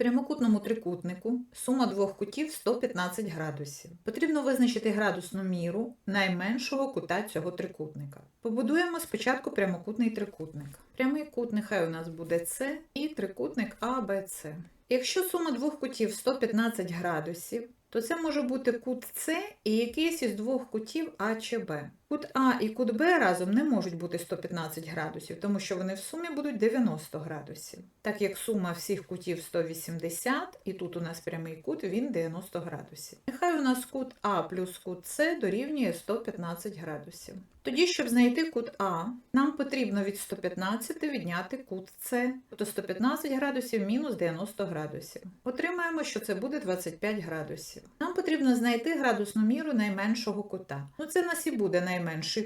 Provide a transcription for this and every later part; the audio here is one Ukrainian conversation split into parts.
прямокутному трикутнику сума двох кутів 115 градусів. Потрібно визначити градусну міру найменшого кута цього трикутника. Побудуємо спочатку прямокутний трикутник. Прямий кут нехай у нас буде С і трикутник АБЦ. Якщо сума двох кутів 115 градусів, то це може бути кут С і якийсь із двох кутів А чи Б. Кут А і кут Б разом не можуть бути 115 градусів, тому що вони в сумі будуть 90 градусів. Так як сума всіх кутів 180, і тут у нас прямий кут, він 90 градусів. Нехай у нас кут А плюс кут С дорівнює 115 градусів. Тоді, щоб знайти кут А, нам потрібно від 115 відняти кут С, тобто 115 градусів мінус 90 градусів. Отримаємо, що це буде 25 градусів. Нам потрібно знайти градусну міру найменшого кута. Ну, це нас і буде найменший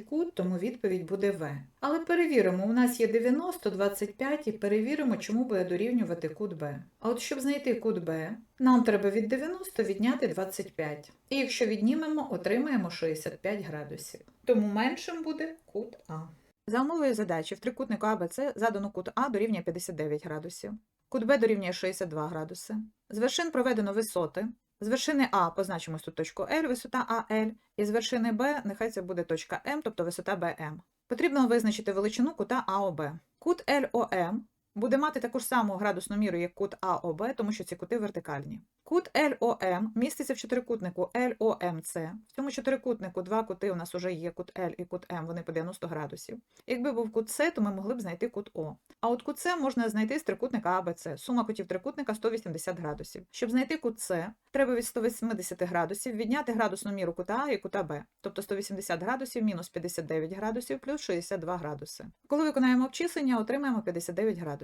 кут, тому відповідь буде В. Але перевіримо, у нас є 90, 25 і перевіримо, чому буде дорівнювати кут Б. А от щоб знайти кут Б, нам треба від 90 відняти 25. І якщо віднімемо, отримаємо 65 градусів. Тому меншим буде кут А. За умовою задачі в трикутнику АБЦ задано кут А дорівнює 59 градусів, кут Б дорівнює 62 градуси. З вершин проведено висоти. З вершини А позначимо тут точку L, висота АЛ, і з вершини Б нехай це буде точка М, тобто висота БМ. Потрібно визначити величину кута АОБ. Кут ЛОМ буде мати таку ж саму градусну міру, як кут АОБ, тому що ці кути вертикальні. Кут LOM міститься в чотирикутнику LOMC. В цьому чотирикутнику два кути у нас вже є кут L і кут М, вони по 90 градусів. Якби був кут С, то ми могли б знайти кут О. А от кут С можна знайти з трикутника АБЦ. Сума кутів трикутника 180 градусів. Щоб знайти кут С, треба від 180 градусів відняти градусну міру кута А і кута Б. Тобто 180 градусів мінус 59 градусів плюс 62 градуси. Коли виконаємо обчислення, отримаємо 59 градусів.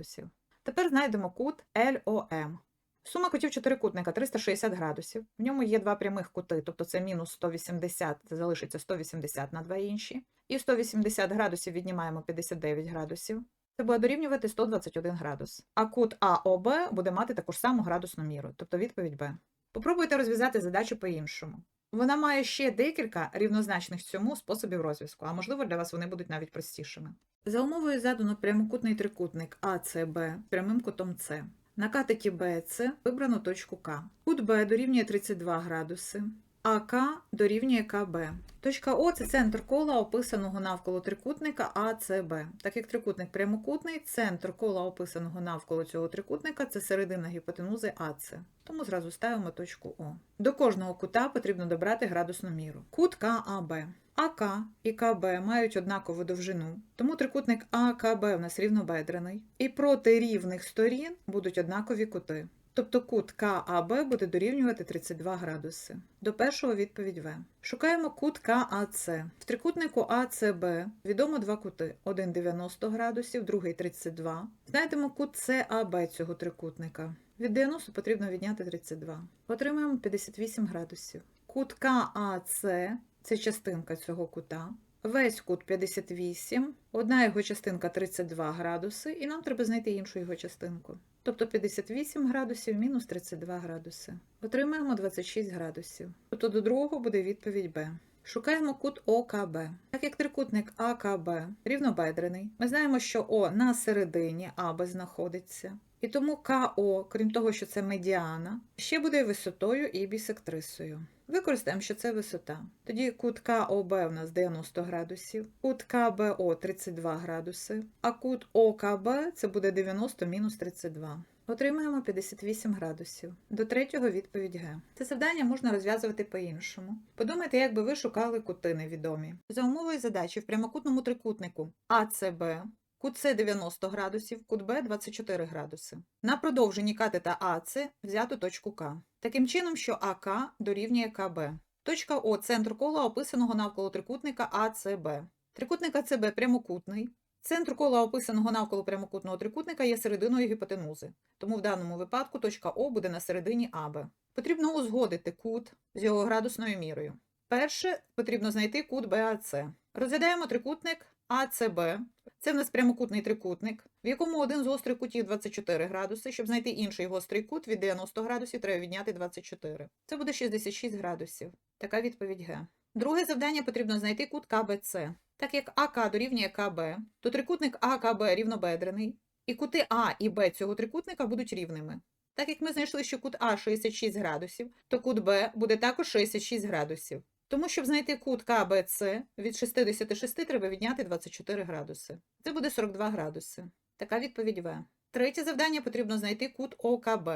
Тепер знайдемо кут LOM. Сума кутів чотирикутника 360 градусів. В ньому є два прямих кути, тобто це мінус 180, це залишиться 180 на два інші. І 180 градусів віднімаємо 59 градусів. Це буде дорівнювати 121 градус. А кут АОБ буде мати таку ж саму градусну міру, тобто відповідь Б. Попробуйте розв'язати задачу по-іншому. Вона має ще декілька рівнозначних цьому способів розв'язку, а можливо для вас вони будуть навіть простішими. За умовою задано прямокутний трикутник АЦБ прямим кутом С. На катеті БЦ вибрано точку К. Кут Б дорівнює 32 градуси, а К дорівнює КБ. Точка О це центр кола, описаного навколо трикутника АЦБ. Так як трикутник прямокутний, центр кола, описаного навколо цього трикутника, це середина гіпотенузи АЦ. Тому зразу ставимо точку О. До кожного кута потрібно добрати градусну міру. Кут КАБ. АК і КБ мають однакову довжину, тому трикутник АКБ у нас рівнобедрений, і проти рівних сторін будуть однакові кути. Тобто кут КАБ буде дорівнювати 32 градуси. До першого відповідь В. Шукаємо кут КАЦ. В трикутнику АЦБ відомо два кути: один 90 градусів, другий 32. Знайдемо кут САБ цього трикутника. Від 90 потрібно відняти 32. Отримаємо 58 градусів. Кут КАЦ це частинка цього кута. Весь кут 58, одна його частинка 32 градуси, і нам треба знайти іншу його частинку. Тобто 58 градусів мінус 32 градуси. Отримаємо 26 градусів. Тобто до другого буде відповідь Б. Шукаємо кут ОКБ. Так як трикутник АКБ рівнобедрений, ми знаємо, що О на середині АБ знаходиться. І тому КО, крім того, що це медіана, ще буде висотою і бісектрисою. Використаємо, що це висота. Тоді кут КОБ у нас 90 градусів, кут КБО 32 градуси, а кут ОКБ це буде 90 мінус 32. Отримаємо 58 градусів. До третього відповідь Г. Це завдання можна розв'язувати по-іншому. Подумайте, як би ви шукали кути невідомі. За умовою задачі в прямокутному трикутнику АЦБ Кут С 90 градусів, кут Б 24 градуси. На продовженні катета АЦ взято точку К. Таким чином, що АК дорівнює КБ. Точка О центр кола описаного навколо трикутника АЦБ. Трикутник АЦБ прямокутний. Центр кола описаного навколо прямокутного трикутника є серединою гіпотенузи. Тому в даному випадку точка О буде на середині АБ. Потрібно узгодити кут з його градусною мірою. Перше потрібно знайти кут БАЦ. Розглядаємо трикутник АЦБ. Це в нас прямокутний трикутник, в якому один з гострих кутів 24 градуси. Щоб знайти інший гострий кут від 90 градусів, треба відняти 24. Це буде 66 градусів. Така відповідь Г. Друге завдання потрібно знайти кут КБЦ. Так як АК дорівнює КБ, то трикутник АКБ рівнобедрений, і кути А і Б цього трикутника будуть рівними. Так як ми знайшли, що кут А 66 градусів, то кут Б буде також 66 градусів. Тому, щоб знайти кут КБЦ, від 66 треба відняти 24 градуси. Це буде 42 градуси. Така відповідь В. Третє завдання потрібно знайти кут ОКБ.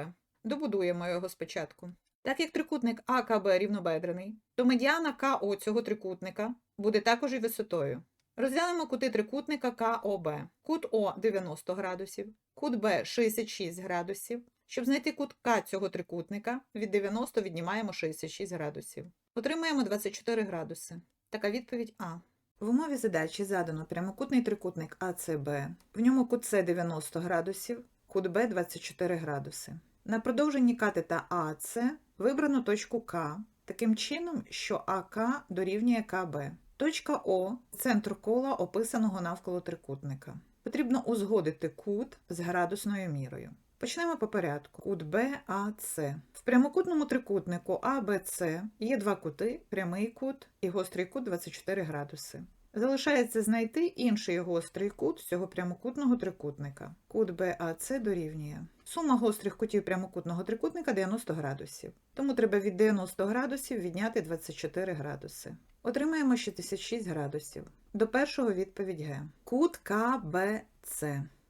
Добудуємо його спочатку. Так як трикутник АКБ рівнобедрений, то медіана КО цього трикутника буде також і висотою. Розглянемо кути трикутника КОБ. Кут О 90 градусів, кут Б 66 градусів. Щоб знайти кут К цього трикутника, від 90 віднімаємо 66 градусів. Отримаємо 24 градуси. Така відповідь А. В умові задачі задано прямокутний трикутник АЦБ. В ньому кут С 90 градусів, кут Б 24 градуси. На продовженні катета АЦ вибрано точку К, таким чином, що АК дорівнює КБ. Точка О центр кола, описаного навколо трикутника. Потрібно узгодити кут з градусною мірою. Почнемо по порядку. Кут БАЦ. В прямокутному трикутнику АБЦ є два кути, прямий кут і гострий кут 24 градуси. Залишається знайти інший гострий кут цього прямокутного трикутника. Кут БАЦ дорівнює. Сума гострих кутів прямокутного трикутника 90 градусів. Тому треба від 90 градусів відняти 24 градуси. Отримаємо 66 градусів. До першого відповідь Г. Кут КБЦ.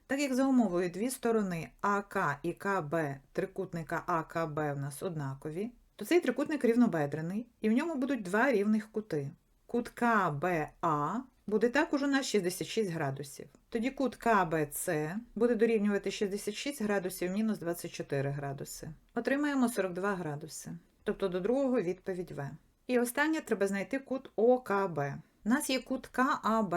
Так як за умовою дві сторони АК і КБ трикутника АКБ в нас однакові, то цей трикутник рівнобедрений, і в ньому будуть два рівних кути. Кут КБА буде також у нас 66 градусів. Тоді кут КБЦ буде дорівнювати 66 градусів мінус 24 градуси. Отримаємо 42 градуси. Тобто до другого відповідь В. І останнє треба знайти кут ОКБ. У нас є кут КАБ,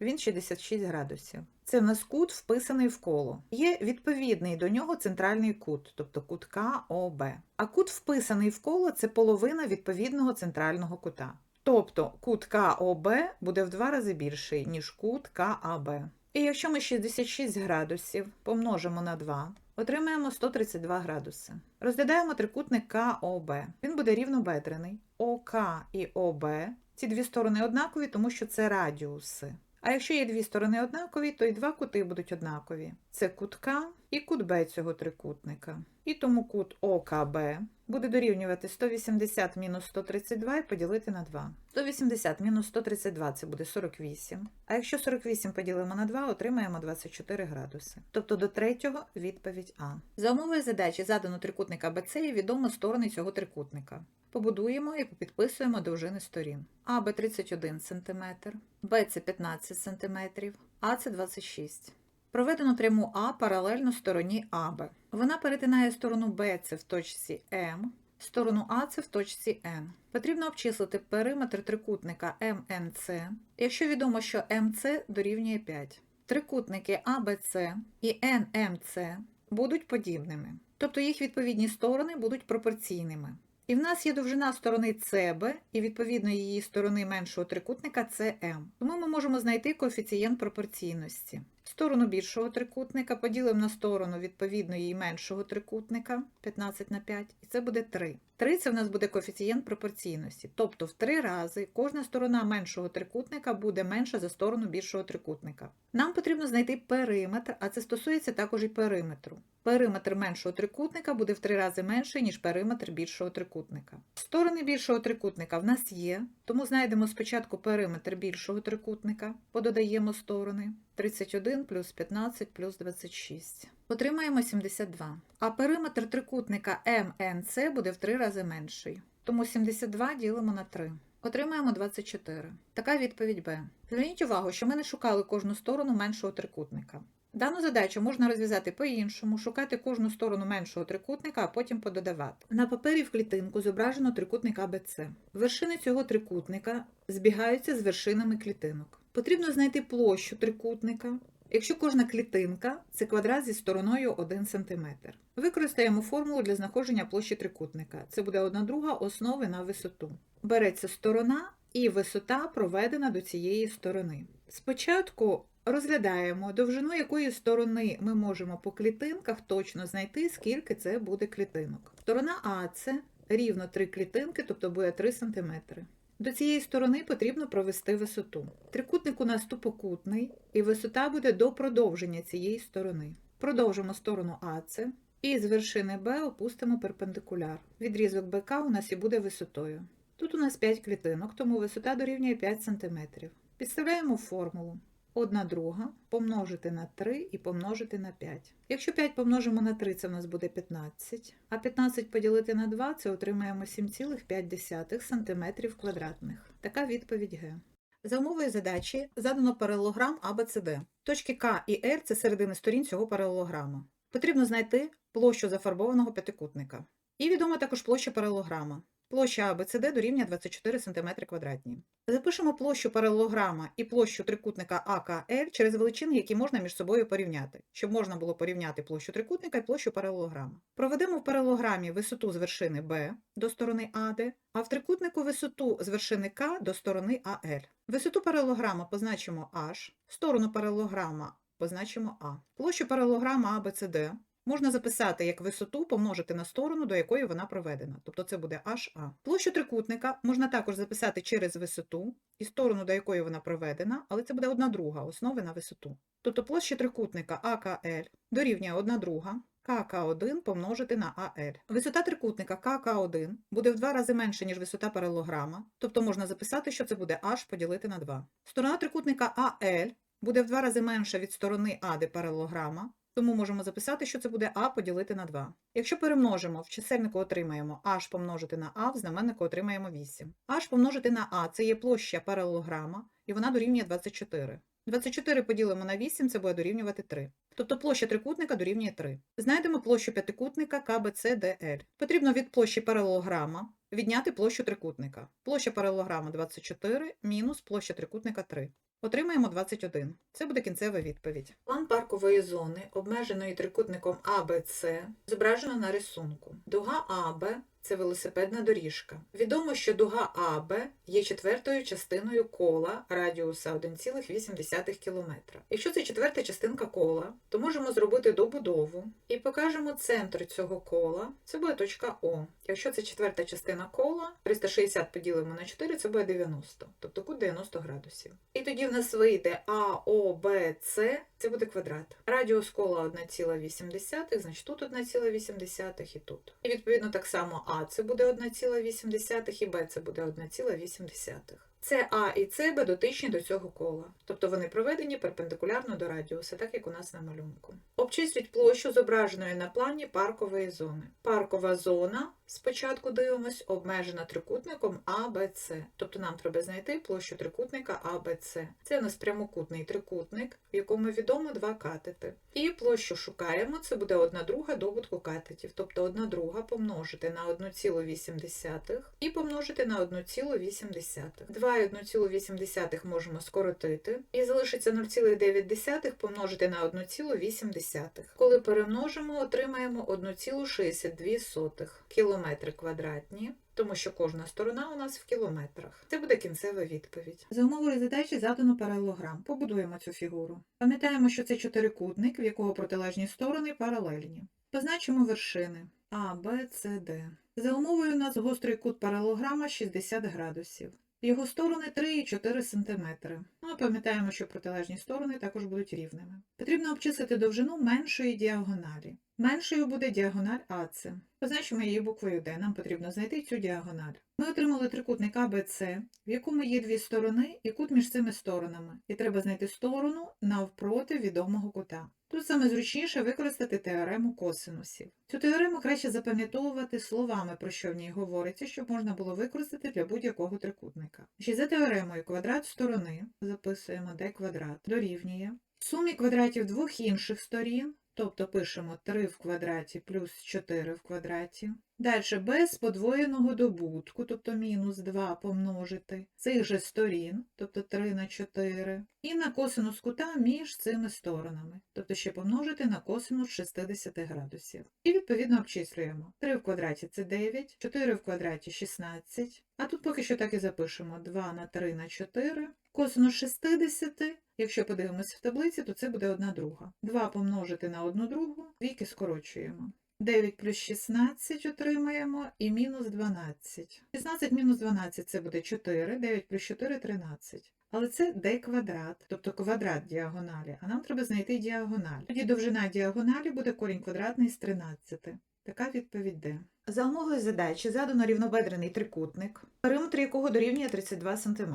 він 66 градусів. Це в нас кут вписаний в коло. Є відповідний до нього центральний кут, тобто кут КОБ. А кут вписаний в коло це половина відповідного центрального кута. Тобто кут КОБ буде в два рази більший, ніж кут КАБ. І якщо ми 66 градусів помножимо на 2, отримаємо 132 градуси. Розглядаємо трикутник КОБ. Він буде рівнобедрений. ОК і ОБ. Ці дві сторони однакові, тому що це радіуси. А якщо є дві сторони однакові, то й два кути будуть однакові. Це кут К і кут Б цього трикутника. І тому кут ОКБ буде дорівнювати 180 мінус 132 і поділити на 2. 180 мінус 132 це буде 48. А якщо 48 поділимо на 2, отримаємо 24 градуси. Тобто до третього відповідь А. За умовою задачі задано трикутник АБЦ і відомо сторони цього трикутника. Побудуємо і підписуємо довжини сторін. АБ 31 см, Б це 15 см, А це 26 Проведено пряму А паралельно стороні АБ. Вона перетинає сторону Б це в точці М, сторону А це в точці Н. Потрібно обчислити периметр трикутника МНЦ, якщо відомо, що МЦ дорівнює 5. Трикутники АБЦ і НМЦ будуть подібними, тобто їх відповідні сторони будуть пропорційними. І в нас є довжина сторони СБ і відповідно її сторони меншого трикутника СМ. Тому ми можемо знайти коефіцієнт пропорційності. Сторону більшого трикутника поділимо на сторону відповідно її меншого трикутника 15 на 5, і це буде 3. 3 це в нас буде коефіцієнт пропорційності. Тобто в 3 рази кожна сторона меншого трикутника буде менша за сторону більшого трикутника. Нам потрібно знайти периметр, а це стосується також і периметру. Периметр меншого трикутника буде в 3 рази менший, ніж периметр більшого трикутника. Сторони більшого трикутника в нас є, тому знайдемо спочатку периметр більшого трикутника, пододаємо сторони. 31 плюс 15 плюс 26. Отримаємо 72. А периметр трикутника МНЦ буде в 3 рази менший. Тому 72 ділимо на 3. Отримаємо 24. Така відповідь Б. Зверніть увагу, що ми не шукали кожну сторону меншого трикутника. Дану задачу можна розв'язати по-іншому, шукати кожну сторону меншого трикутника, а потім пододавати. На папері в клітинку зображено трикутник АБЦ. Вершини цього трикутника збігаються з вершинами клітинок. Потрібно знайти площу трикутника. Якщо кожна клітинка це квадрат зі стороною 1 см. Використаємо формулу для знаходження площі трикутника. Це буде 1 друга основи на висоту. Береться сторона і висота проведена до цієї сторони. Спочатку розглядаємо довжину якої сторони ми можемо по клітинках точно знайти, скільки це буде клітинок. Сторона А це рівно 3 клітинки, тобто буде 3 см. До цієї сторони потрібно провести висоту. Трикутник у нас тупокутний, і висота буде до продовження цієї сторони. Продовжимо сторону АЦ. І з вершини Б опустимо перпендикуляр. Відрізок БК у нас і буде висотою. Тут у нас 5 клітинок, тому висота дорівнює 5 см. Підставляємо формулу. 1 друга помножити на 3 і помножити на 5. Якщо 5 помножимо на 3, це в нас буде 15, а 15 поділити на 2, це отримаємо 7,5 см квадратних. Така відповідь Г. За умовою задачі задано паралелограм ABCD. Точки К і L – це середини сторін цього паралелограма. Потрібно знайти площу зафарбованого п'ятикутника. І відома також площа паралелограма. Площа ABCD дорівнює 24 см квадратні. Запишемо площу паралелограма і площу трикутника АКЛ через величини, які можна між собою порівняти, щоб можна було порівняти площу трикутника і площу паралелограма. Проведемо в паралелограмі висоту з вершини B до сторони АД, а в трикутнику висоту з вершини К до сторони АЛ. Висоту паралелограма позначимо H, сторону паралелограма позначимо А. Площу паралелограма ABCD можна записати як висоту помножити на сторону, до якої вона проведена, тобто це буде HA. Площу трикутника можна також записати через висоту і сторону, до якої вона проведена, але це буде одна друга основи на висоту. Тобто площа трикутника АКЛ дорівнює 1 друга КК1 помножити на АЛ. Висота трикутника КК1 буде в два рази менше, ніж висота паралелограма, тобто можна записати, що це буде H поділити на 2. Сторона трикутника АЛ буде в два рази менша від сторони АД паралелограма, тому можемо записати, що це буде А поділити на 2. Якщо перемножимо, в чисельнику отримаємо h помножити на А, в знаменнику отримаємо 8. h помножити на А – це є площа паралелограма, і вона дорівнює 24. 24 поділимо на 8, це буде дорівнювати 3. Тобто площа трикутника дорівнює 3. Знайдемо площу п'ятикутника КБЦДЛ. Потрібно від площі паралелограма відняти площу трикутника. Площа паралелограма 24 мінус площа трикутника 3. Отримаємо 21. Це буде кінцева відповідь. План паркової зони, обмеженої трикутником АБЦ, зображено на рисунку. Дуга АБ це велосипедна доріжка. Відомо, що дуга АБ є четвертою частиною кола радіуса 1,8 км. Якщо це четверта частинка кола, то можемо зробити добудову і покажемо центр цього кола. Це буде точка О. Якщо це четверта частина кола, 360 поділимо на 4, це буде 90, тобто кут 90 градусів. І тоді в нас вийде АОБЦ, це буде квадрат. Радіус кола 1,8, значить тут 1,8 і тут. І відповідно так само А це буде 1,8 і Б це буде 1,8. Це А і С Б дотичні до цього кола, тобто вони проведені перпендикулярно до радіуса, так як у нас на малюнку. Обчисліть площу зображеної на плані паркової зони. Паркова зона, спочатку дивимось, обмежена трикутником АБЦ. Тобто нам треба знайти площу трикутника АБЦ. Це у нас прямокутний трикутник, в якому відомо два катети. І площу шукаємо, це буде 1 друга добутку катетів, тобто 1 друга помножити на 1,8 і помножити на 1,8. 2 і 1,8 можемо скоротити, і залишиться 0,9 помножити на 1,8. Коли перемножимо, отримаємо 1,62 км квадратні, тому що кожна сторона у нас в кілометрах. Це буде кінцева відповідь. За умовою задачі задано паралелограм. Побудуємо цю фігуру. Пам'ятаємо, що це чотирикутник, в якого протилежні сторони паралельні. Позначимо вершини А, Б, С, Д. За умовою у нас гострий кут паралограма 60 градусів. Його сторони 3-4 см. Ну, пам'ятаємо, що протилежні сторони також будуть рівними. Потрібно обчислити довжину меншої діагоналі. Меншою буде діагональ АЦ. Позначимо її буквою D. Нам потрібно знайти цю діагональ. Ми отримали трикутник АБЦ, в якому є дві сторони і кут між цими сторонами. І треба знайти сторону навпроти відомого кута. Тут саме зручніше використати теорему косинусів. Цю теорему краще запам'ятовувати словами, про що в ній говориться, щоб можна було використати для будь-якого трикутника. Ще за теоремою квадрат сторони, записуємо d квадрат, дорівнює сумі квадратів двох інших сторін, тобто пишемо 3 в квадраті плюс 4 в квадраті. Далі без подвоєного добутку, тобто мінус 2 помножити цих же сторін, тобто 3 на 4, і на косинус кута між цими сторонами, тобто ще помножити на косинус 60 градусів. І відповідно обчислюємо. 3 в квадраті це 9, 4 в квадраті 16, а тут поки що так і запишемо 2 на 3 на 4, косинус 60, якщо подивимося в таблиці, то це буде 1 друга. 2 помножити на 1 другу, віки скорочуємо. 9 плюс 16 отримаємо і мінус 12. 16 мінус 12 це буде 4, 9 плюс 4 – 13. Але це d квадрат, тобто квадрат діагоналі, а нам треба знайти діагональ. Тоді довжина діагоналі буде корінь квадратний з 13. Така відповідь D. За умовою задачі задано рівнобедрений трикутник, периметр якого дорівнює 32 см.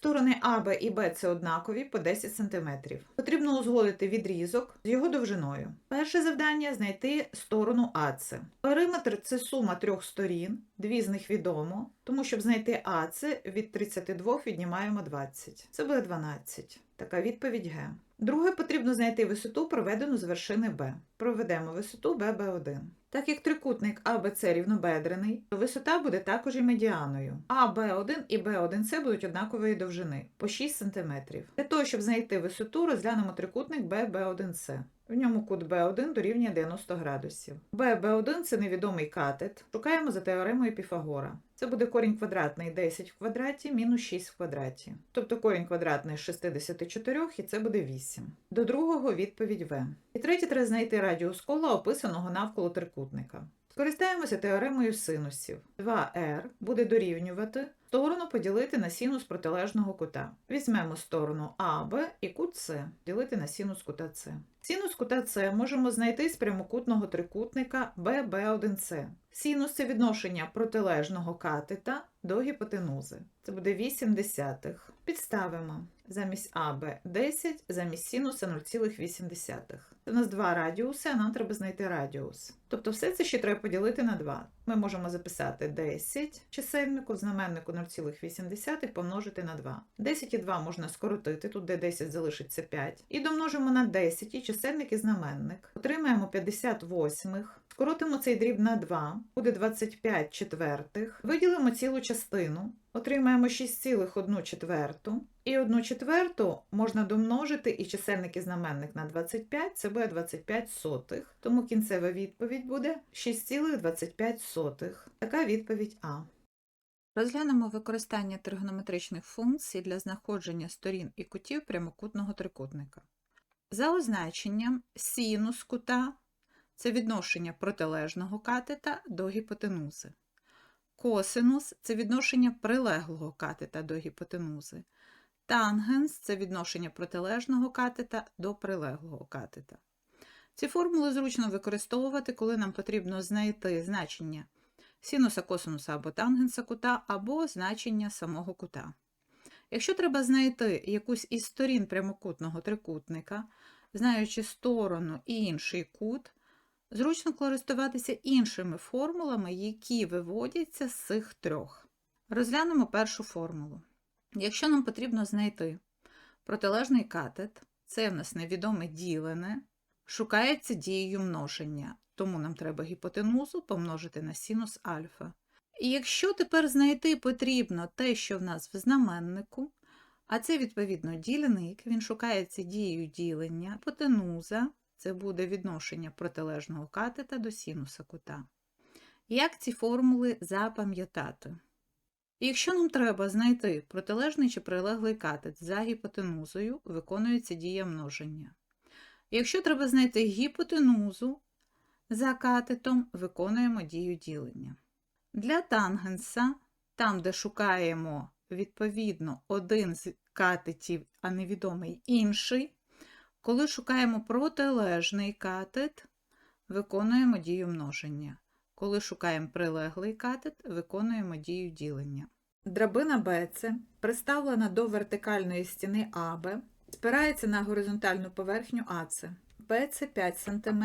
Сторони АБ і БЦ однакові по 10 см. Потрібно узгодити відрізок з його довжиною. Перше завдання знайти сторону АЦ. Периметр це сума трьох сторін, дві з них відомо, тому щоб знайти АЦ від 32 віднімаємо 20. Це буде 12. Така відповідь Г. Друге, потрібно знайти висоту, проведену з вершини Б. Проведемо висоту ББ1. Так як трикутник АБЦ рівнобедрений, то висота буде також і медіаною. АБ1 і Б1С будуть однакової довжини по 6 см. Для того, щоб знайти висоту, розглянемо трикутник ББ1С. В ньому кут B1 дорівнює 90 градусів. BB1 – це невідомий катет. Шукаємо за теоремою Піфагора. Це буде корінь квадратний 10 в квадраті мінус 6 в квадраті. Тобто корінь квадратний з 64 і це буде 8. До другого відповідь В. І третє треба знайти радіус кола, описаного навколо трикутника. Скористаємося теоремою синусів. 2r буде дорівнювати сторону поділити на синус протилежного кута. Візьмемо сторону АБ і кут С ділити на синус кута С. Синус кута С можемо знайти з прямокутного трикутника BB1C. Синус це відношення протилежного катета до гіпотенузи. Це буде 8 десятих. Підставимо замість АБ 10, замість синуса 0,8. Це у нас два радіуси, а нам треба знайти радіус. Тобто все це ще треба поділити на 2. Ми можемо записати 10 чисельнику знаменнику 0,8 помножити на 2. 10 і 2 можна скоротити, тут де 10 залишиться 5. І домножимо на 10 і чисельник і знаменник. Отримаємо 58. Скоротимо цей дріб на 2, буде 25 четвертих. Виділимо цілу частину. Отримаємо 6,1 четверту. І 1 четверту можна домножити і чисельник і знаменник на 25, це буде 25 сотих. Тому кінцева відповідь буде 6,25. Така відповідь А. Розглянемо використання тригонометричних функцій для знаходження сторін і кутів прямокутного трикутника. За означенням синус кута це відношення протилежного катета до гіпотенузи. Косинус це відношення прилеглого катета до гіпотенузи. Тангенс це відношення протилежного катета до прилеглого катета. Ці формули зручно використовувати, коли нам потрібно знайти значення синуса, косинуса або тангенса кута, або значення самого кута. Якщо треба знайти якусь із сторін прямокутного трикутника, знаючи сторону і інший кут, зручно користуватися іншими формулами, які виводяться з цих трьох. Розглянемо першу формулу. Якщо нам потрібно знайти протилежний катет, це в нас невідоме ділене, шукається дією множення, тому нам треба гіпотенузу помножити на синус альфа. І якщо тепер знайти потрібно те, що в нас в знаменнику, а це, відповідно, діленик, він шукається дією ділення, гіпотенуза це буде відношення протилежного катета до синуса кута. Як ці формули запам'ятати? Якщо нам треба знайти протилежний чи прилеглий катет за гіпотенузою, виконується дія множення. Якщо треба знайти гіпотенузу за катетом, виконуємо дію ділення. Для тангенса, там, де шукаємо відповідно один з катетів, а невідомий інший, коли шукаємо протилежний катет, виконуємо дію множення. Коли шукаємо прилеглий катет, виконуємо дію ділення. Драбина БЦ приставлена до вертикальної стіни АБ, спирається на горизонтальну поверхню АЦ. БЦ 5 см,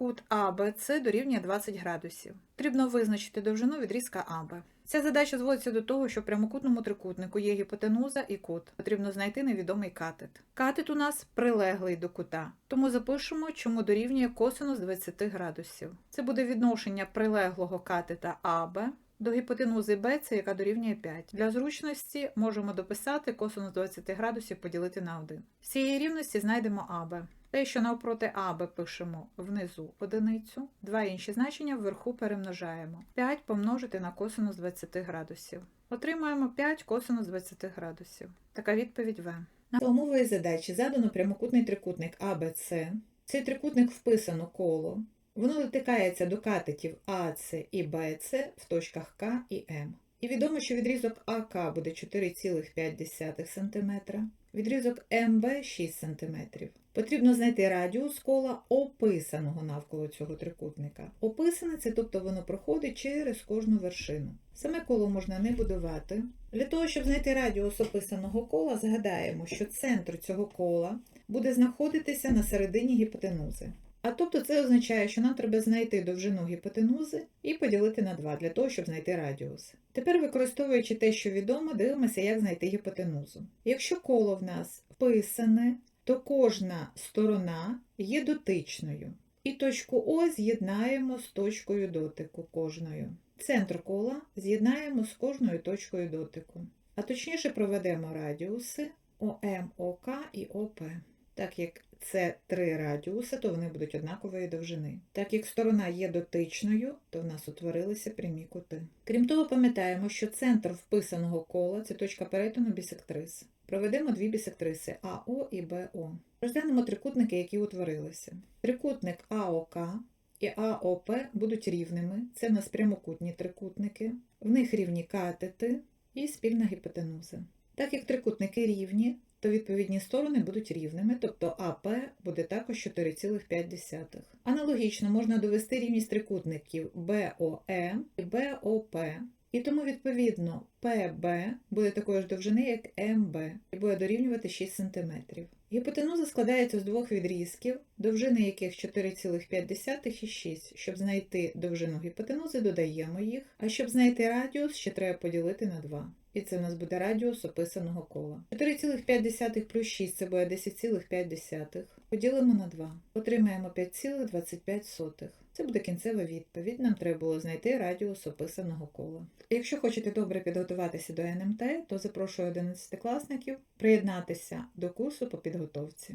кут АБЦ дорівнює 20 градусів. Потрібно визначити довжину відрізка АБ. Ця задача зводиться до того, що в прямокутному трикутнику є гіпотенуза і кут. Потрібно знайти невідомий катет. Катет у нас прилеглий до кута, тому запишемо, чому дорівнює косинус 20 градусів. Це буде відношення прилеглого катета АБ до гіпотенузи BC, яка дорівнює 5. Для зручності можемо дописати косинус 20 градусів поділити на 1. З цієї рівності знайдемо АБ. Те, що навпроти АБ пишемо внизу одиницю, два інші значення вверху перемножаємо. 5 помножити на косинус 20 градусів. Отримаємо 5 косинус 20 градусів. Така відповідь В. За умовою задачі задано прямокутний трикутник АБЦ. Цей трикутник вписано коло. Воно дотикається до катетів АЦ і БЦ в точках К і М. І відомо, що відрізок АК буде 4,5 см, відрізок МБ 6 см. Потрібно знайти радіус кола описаного навколо цього трикутника. Описане це, тобто воно проходить через кожну вершину. Саме коло можна не будувати. Для того, щоб знайти радіус описаного кола, згадаємо, що центр цього кола буде знаходитися на середині гіпотенузи. А тобто це означає, що нам треба знайти довжину гіпотенузи і поділити на 2 для того, щоб знайти радіус. Тепер, використовуючи те, що відомо, дивимося, як знайти гіпотенузу. Якщо коло в нас вписане, то кожна сторона є дотичною. І точку О з'єднаємо з точкою дотику кожною. Центр кола з'єднаємо з кожною точкою дотику. А точніше проведемо радіуси ОМ, ОК і ОП. Так як це три радіуси, то вони будуть однакової довжини. Так як сторона є дотичною, то в нас утворилися прямі кути. Крім того, пам'ятаємо, що центр вписаного кола це точка перетину бісектрис. Проведемо дві бісектриси АО і БО. Розглянемо трикутники, які утворилися. Трикутник АОК і АОП будуть рівними. Це в нас прямокутні трикутники, в них рівні катети і спільна гіпотенуза. Так як трикутники рівні, то відповідні сторони будуть рівними, тобто АП буде також 4,5. Аналогічно можна довести рівність трикутників БОМ і БОП. І тому, відповідно, ПБ буде такої ж довжини, як МБ, і буде дорівнювати 6 см. Гіпотенуза складається з двох відрізків, довжини яких 4,5 і 6. Щоб знайти довжину гіпотенузи, додаємо їх, а щоб знайти радіус, ще треба поділити на 2. І це в нас буде радіус описаного кола. 4,5 плюс 6 це буде 10,5. Поділимо на 2. Отримаємо 5,25. Це буде кінцева відповідь. Нам треба було знайти радіус описаного кола. Якщо хочете добре підготуватися до НМТ, то запрошую 11 класників приєднатися до курсу по підготовці.